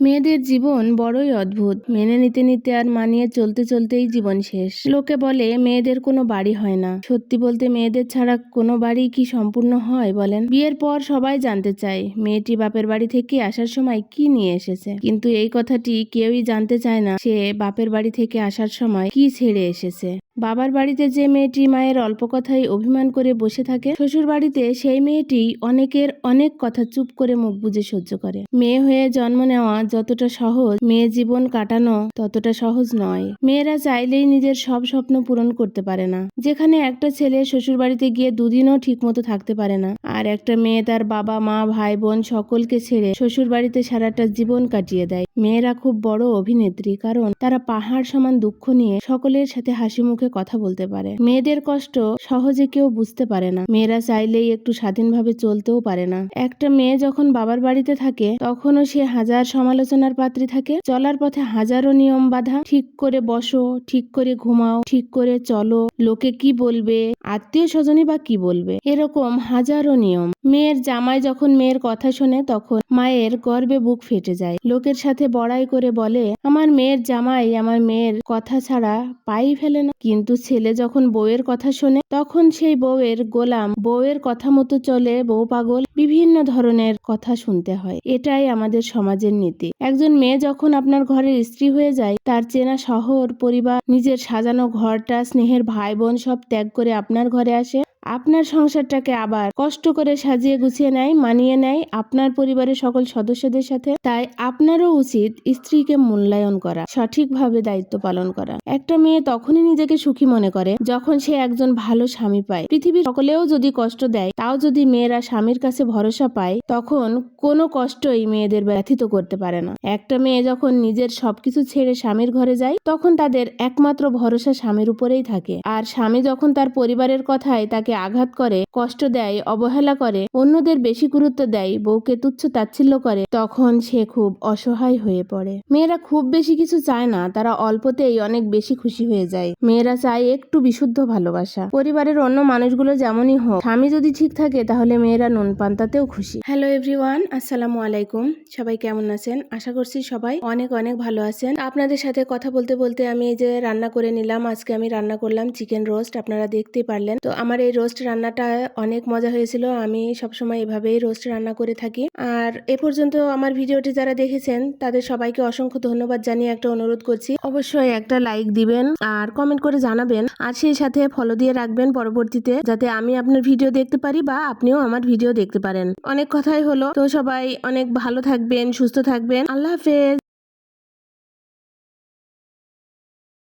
মেয়েদের জীবন বড়ই অদ্ভুত। মেনে নিতে নিতে আর মানিয়ে চলতে চলতেই জীবন শেষ। লোকে বলে, মেয়েদের কোনো বাড়ি হয় না। সত্যি বলতে, মেয়েদের ছাড়া কোনো বাড়ি কি সম্পূর্ণ হয় বলেন? বিয়ের পর সবাই জানতে চায়, মেয়েটি বাপের বাড়ি থেকে আসার সময় কি নিয়ে এসেছে? কিন্তু এই কথাটি কেউই জানতে চায় না, সে বাপের বাড়ি থেকে আসার সময় কি ছেড়ে এসেছে। বাবার বাড়িতে যে মেয়েটি মায়ের অল্প কথাই অভিমান করে বসে থাকে শ্বশুর বাড়িতে সেই মেয়েটি অনেকের অনেক কথা চুপ করে মুখ বুজে সহ্য করে। মেয়ে হয়ে জন্ম নেওয়া যতটা সহজ মেয়ে জীবন কাটানো ততটা সহজ নয়। মেয়েরা চাইলেই নিজের সব স্বপ্ন পূরণ করতে পারে না। যেখানে একটা ছেলে শ্বশুর বাড়িতে গিয়ে দুদিনও ঠিক মতো থাকতে পারে না, আর একটা মেয়ে তার বাবা, মা, ভাই, বোন সকলকে ছেড়ে শ্বশুর বাড়িতে সারাটা জীবন কাটিয়ে দেয়। মেয়েরা খুব বড় অভিনেত্রী, কারণ তারা পাহাড় সমান দুঃখ নিয়ে সকলের সাথে হাসি মুখে কথা বলতে পারে। মেয়েদের কষ্ট সহজে কেউ বুঝতে পারে না। মেয়েরা চাইলেই একটু স্বাধীনভাবে চলতেও পারে না। একটা মেয়ে যখন বাবার বাড়িতে থাকে, তখনও সে হাজার সমালোচনার পাত্রী থাকে। চলার পথে হাজারো নিয়ম বাধা। ঠিক করে বসো, ঠিক করে ঘুমাও, ঠিক করে চলো। লোকে কি বলবে? আত্মীয় স্বজনই বা কি বলবে? এরকম হাজারো নিয়ম। মেয়ের জামাই যখন মেয়ের কথা শোনে তখন মায়ের গর্বে বুক ফেটে যায়। লোকের সাথে বড়াই করে বলে, আমার মেয়ের জামাই আমার মেয়ের কথা ছাড়া পাই ফেলে না। কিন্তু ছেলে যখন বউয়ের কথা শোনে, তখন সেই বউয়ের গোলাম, বউয়ের কথা মতো চলে, বউ পাগল, বিভিন্ন ধরনের কথা শুনতে হয়। এটাই আমাদের সমাজের নীতি। একজন মেয়ে যখন আপনার ঘরের স্ত্রী হয়ে যায়, তার চেনা শহর, পরিবার, নিজের সাজানো ঘরটা, স্নেহের ভাই বোন সব ত্যাগ করে আপনার ঘরে আসে। আপনার সংসারটাকে আবার কষ্ট করে সাজিয়ে গুছিয়ে নেয়, মানিয়ে নেয় আপনার পরিবারের সকল সদস্যদের সাথে। তাই আপনারও উচিত স্ত্রীকে মূল্যায়ন করা, সঠিকভাবে দায়িত্ব পালন করা। একটা মেয়ে তখনই নিজেকে সুখী মনে করে যখন সে একজন ভালো স্বামী পায়। পৃথিবীর সকলেও যদি কষ্ট দেয়, তাও যদি মেয়েরা স্বামীর কাছে ভরসা পায়, তখন কোনো কষ্টই মেয়েদের ব্যথিত করতে পারে না। একটা মেয়ে যখন নিজের সবকিছু ছেড়ে স্বামীর ঘরে যায়, তখন তাদের একমাত্র ভরসা স্বামীর উপরেই থাকে। আর স্বামী যখন তার পরিবারের কথায় তাকে আঘাত করে, কষ্ট দেয়, অবহেলা করে, অন্যদের বেশি গুরুত্ব দেয়, বউকে তুচ্ছ তাচ্ছিল্য করে, তখন সে খুব অসহায় হয়ে পড়ে। মেয়েরা খুব বেশি কিছু চায় না, তারা অল্পতেই অনেক বেশি খুশি হয়ে যায়। মেয়েরা চায় একটু বিশুদ্ধ ভালোবাসা। পরিবারের অন্য মানুষগুলো যেমনই হোক, স্বামী যদি ঠিক থাকে, তাহলে মেয়েরা নুন পান্তাতেও খুশি। হ্যালো এভরিওয়ান, আসসালামু আলাইকুম। সবাই কেমন আছেন? আশা করছি সবাই অনেক অনেক ভালো আছেন। আপনাদের সাথে কথা বলতে বলতে আমি এই যে রান্না করে নিলাম, আজকে আমি রান্না করলাম চিকেন রোস্ট, আপনারা দেখতেই পারলেন। তো আমার এই রোস্ট রান্নাটা অনেক মজা হয়েছিল। আমি সবসময় এভাবেই রোস্ট রান্না করে থাকি। আর এ পর্যন্ত আমার ভিডিওটি যারা দেখেছেন, তাদের সবাইকে অসংখ্য ধন্যবাদ জানিয়ে একটা অনুরোধ করছি। অবশ্যই একটা লাইক দিবেন আর কমেন্ট করে জানাবেন। আর সেই সাথে ফলো দিয়ে রাখবেন পরবর্তীতে, যাতে আমি আপনার ভিডিও দেখতে পারি বা আপনিও আমার ভিডিও দেখতে পারেন। অনেক কথাই হলো। তো সবাই অনেক ভালো থাকবেন, সুস্থ থাকবেন। আল্লাহ হাফেজ।